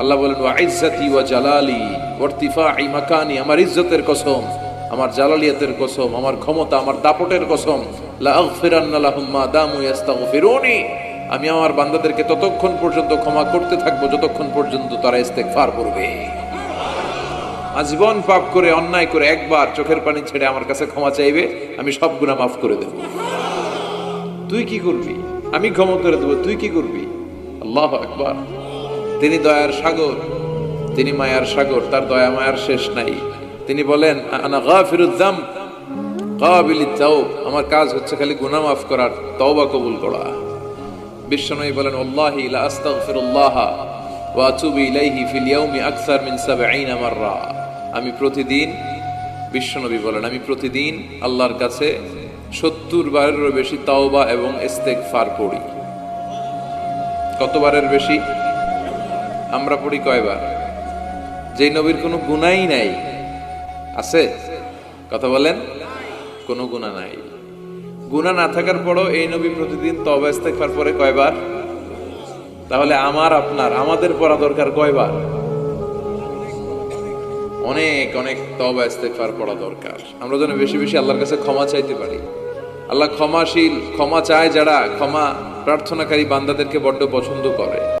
আল্লাহ বলেন মাকানি, আমার ইজ্জতের কসম, আমার জালালিয়াতের কসম, আমার ক্ষমতা, আমার দাপটের কসম আমি আমার বান্দাদেরকে ততক্ষণ পর্যন্ত ক্ষমা করতে থাকব, যতক্ষণ পর্যন্ত তারা ইস্তেগফার করবে। আজীবন পাপ করে, অন্যায় করে একবার চোখের পানি ছেড়ে আমার কাছে ক্ষমা চাইবে, আমি সব গুনাহ মাফ করে দেব। তুই কি করবি? আমি ক্ষমা করে দেবো, তুই কি করবি? আল্লাহ একবার তিনি দয়ার সাগর, তিনি মায়ার সাগর, তার দয়া মায়ার শেষ নাই। তিনি বলেন আমার কাজ হচ্ছে খালি গুনাহ মাফ করার, তওবা কবুল করা। বিশ্বনবী বলেন ওয়া আতুবু ইলাইহি ফিল ইয়াউমি আকসার 70 মাররা। আমি প্রতিদিন, বিশ্বনবী বলেন, আমি প্রতিদিন আল্লাহর কাছে সত্তর বারেরও বেশি তাওবা এবং ইস্তেগফার পড়ি। কতবারের বেশি? আমরা পড়ি কয়বার? যেই নবীর কোনো গুণাই নাই। আছে? কথা বলেন? কোনো গুণা নাই। গুণা না থাকার পরও এই নবী প্রতিদিন তবা ইস্তেগফার পরে কয়বার? তাহলে আমার, আপনার, আমাদের পড়া দরকার কয়বার? অনেক অনেক তবা ইস্তেগফার পড়া দরকার। আমরা যেন বেশি বেশি আল্লাহর কাছে ক্ষমা চাইতে পারি। আল্লাহ ক্ষমাশীল, ক্ষমা চায় যারা, ক্ষমা প্রার্থনাকারী বান্দাদেরকে বড্ড পছন্দ করে।